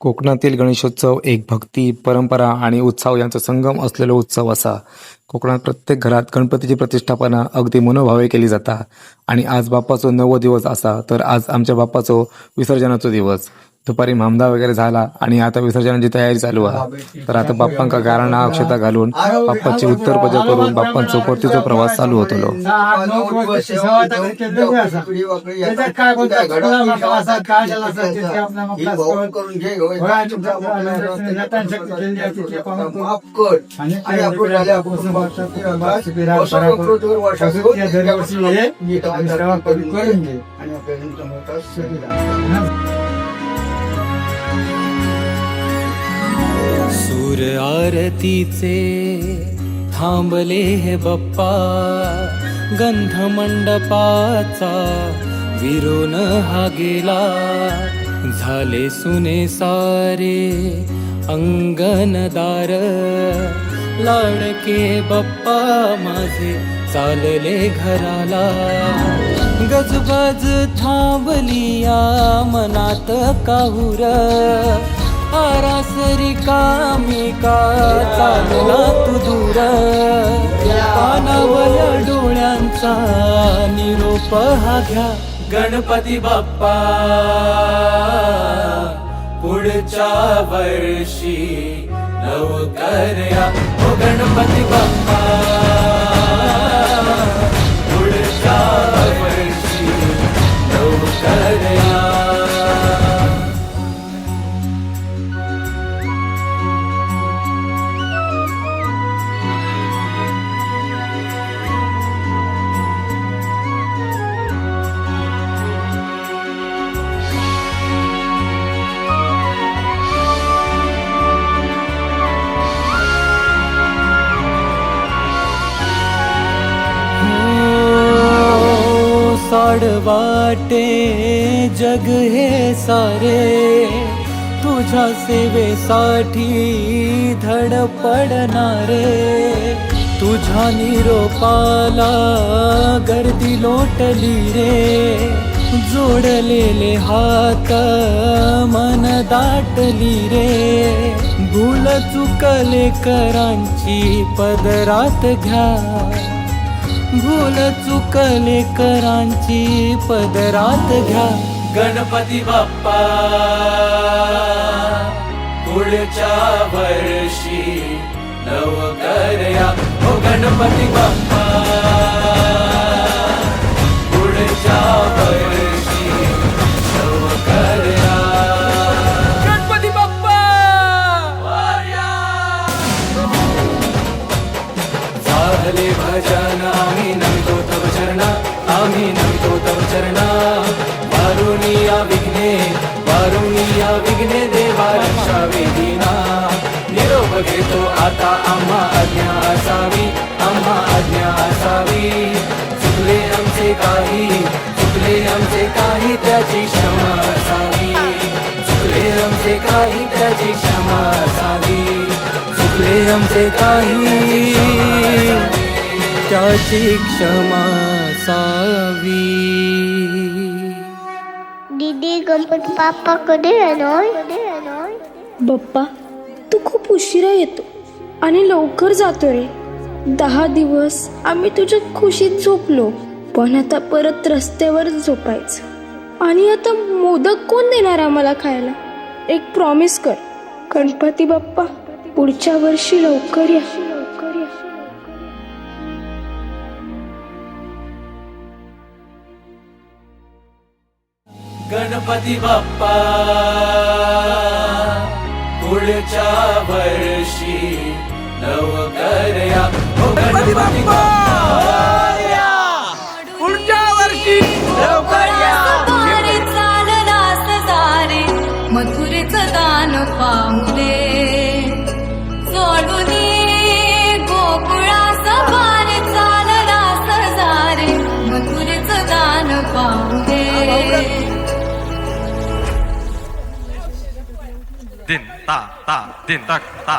कोकणातील गणेशोत्सव एक भक्ती परंपरा आणि उत्सव यांचा संगम असलेलो उत्सव असा. कोकणात प्रत्येक घरात गणपतीची प्रतिष्ठापना अगदी मनोभावे केली जाता. आणि आज बाप्पाचो नवो दिवस असा तर आज आमच्या बाप्पाचो विसर्जनाचो दिवस. दुपारी मामदा वगैरे झाला आणि आता विसर्जनाची तयारी चालू आहे. तर आता बाप्पांका गाराणा अक्षता घालून बाप्पाची उत्तर पूजा करून बाप्पांचो परतीचो प्रवास चालू होतलो सहा सूर आरतीचे थांबले हे बप्पा. गंध मंडपाचा विरोन हा गेला. झाले सुने सारे अंगणदार. लाडके बप्पा माझे चालले घराला. गजबज थांबली या मनात काहुर. सरी कामी का चालला तू दूर? पानावल डोळ्यांचा निरोप हा घ्या. गणपती बाप्पा पुढच्या वर्षी लवकर या. ओ गणपती बाप्पा पुढच्या वाटे जग हे सारे। तुझ्या सेवेसाठी धडपडणारे तुझ्या निरोपाला गर्दी लोटली रे। जोडलेले हात मन दाटली रे। भूल चुकले करांची पदरात घ्या। भूल चुकले करांची पदरात घ्या. गणपती बाप्पा पुढच्या वर्षी लवकर या हो गणपती बाप्पा. असावी आम्हा आज्ञा असावी. चुकले आमचे काही चुकले आमचे काही त्याची क्षमा असावी. चुकले आमचे काही त्याची क्षमा असावी. चुकले आमचे काही त्याची क्षमा सावी दीदी गणपती बाप्पा कधी येणार? बप्पा तू खूप उशिरा येतो आणि लवकर जातो रे. दहा दिवस आम्ही तुझ्या खुशीत झोपलो पण आता परत रस्त्यावर झोपायचं. आणि आता मोदक कोण देणार आम्हाला खायला? एक प्रॉमिस कर. गणपती बाप्पा पुढच्या वर्षी लवकर या लवकर या. गणपती बाप्पा पुढच्या वर्षी लवकर या. गणपती बाप्पा! पुढच्या वर्षी लवकर चाललास सारे मथुरेचं दान पाहुले सोडून गोकुळास भारे चाललास सारे मथुरेचं दान पाहुले din ta ta din tak ta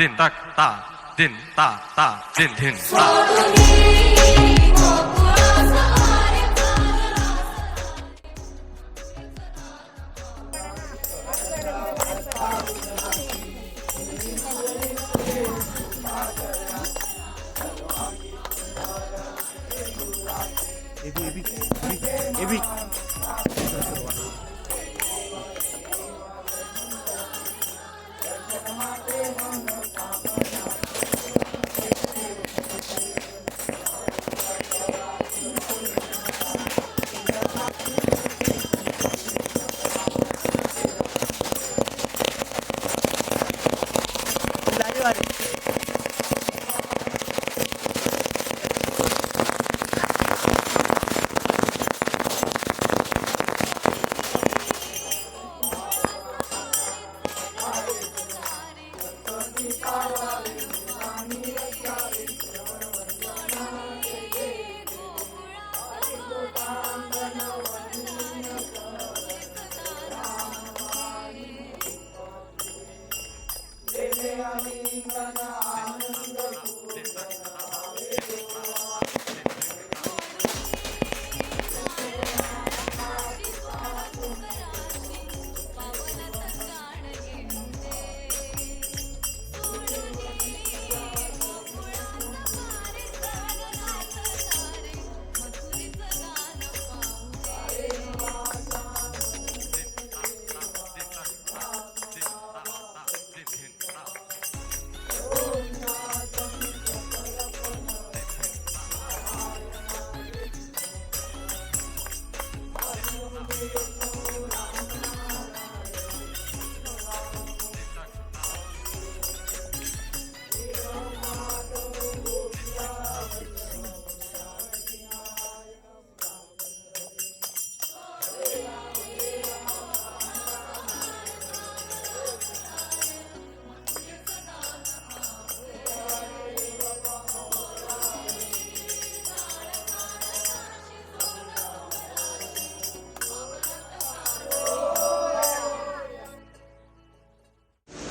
din tak ta din ta ta din din ta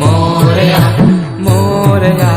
Morya Morya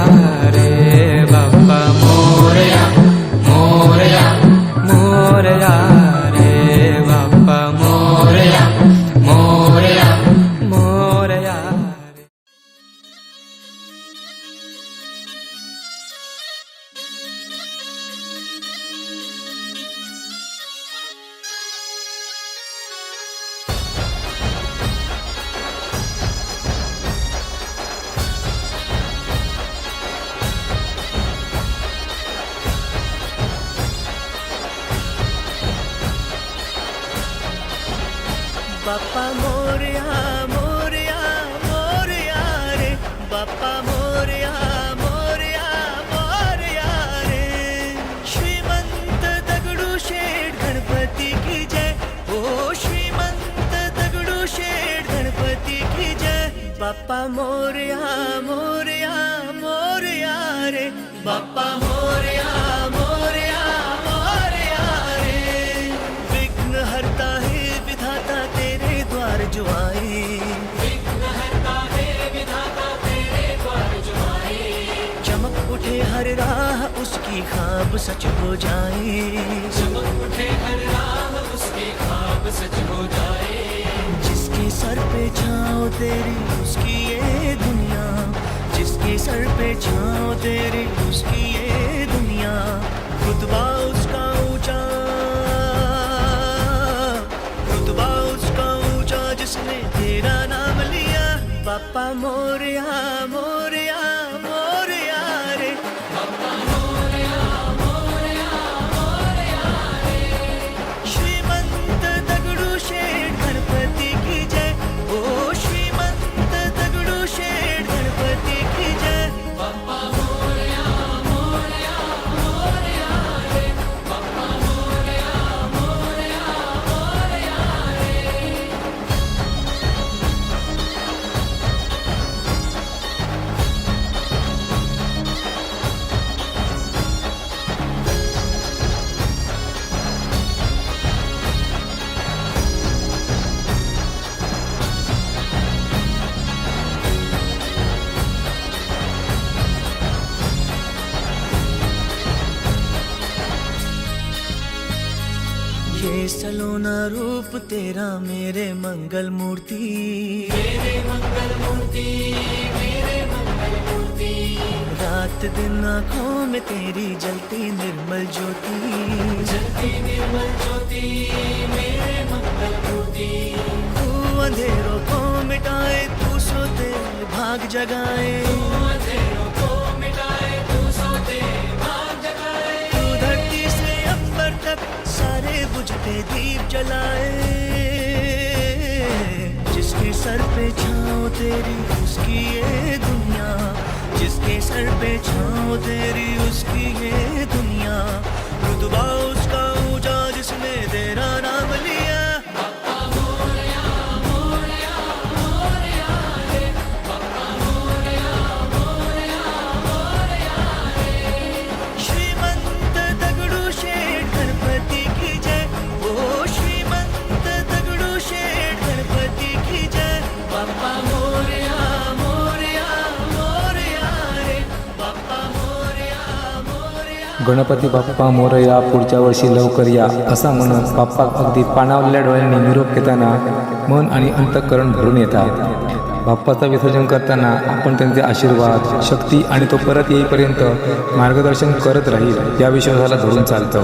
Bappa Morya Morya Morya रे. बाप्पा मोर्या मोर्या मोर्या रे. श्रीमंत दगडू शेठ गणपती की जय. हो श्रीमंत दगडू शेठ गणपती की जय. बाप्पा मोर्या मोर्या मोर्या रे. बाप्पा उसकी खाब सच हो जाए। जिसके सर पे छाओ तेरी उसकी ये दुनिया। जिसके सर पे छाओ तेरी उसकी ये दुनिया। खुदबा उसका रूप तेरा मेरे मंगल मूर्ति। मेरे मंगल मूर्ति मेरे मंगल मूर्ति। रात दिन आँखों में तेरी जलती निर्मल ज्योति। जलती निर्मल ज्योति मेरे मंगल मूर्ति। तू अंधेरों को मिटाए तू सोते भाग जगाए। सारे दीप जलाए जिसके सर पे छाओ तेरी उसकी ये दुनिया जिसके सर पे छाओ तेरी उसकी ये दुनिया। रुतबा उसका ऊंचा जिसने तेरा नाम लिया। गणपती बाप्पा मोरया पुढच्या वर्षी लवकर या असा म्हणत बाप्पा अगदी पाणावलेल्या डोळ्यांनी निरोप घेताना मन आणि अंतःकरण भरून येतात. बाप्पाचं विसर्जन करताना आपण त्यांचे आशीर्वाद शक्ती आणि तो परत येईपर्यंत मार्गदर्शन करत राहील या विश्वासाला धरून चालतं.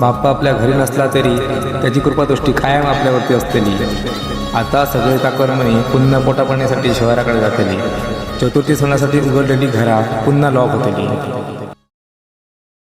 बाप्पा आपल्या घरी नसला तरी त्याची कृपादृष्टी कायम आपल्यावरती असतेली. आता सगळे काकरमणी पुन्हा पोटापाण्यासाठी शहराकडे जातेली. चतुर्थी सणासाठी उघडलेली घरा पुन्हा लॉक होतेली.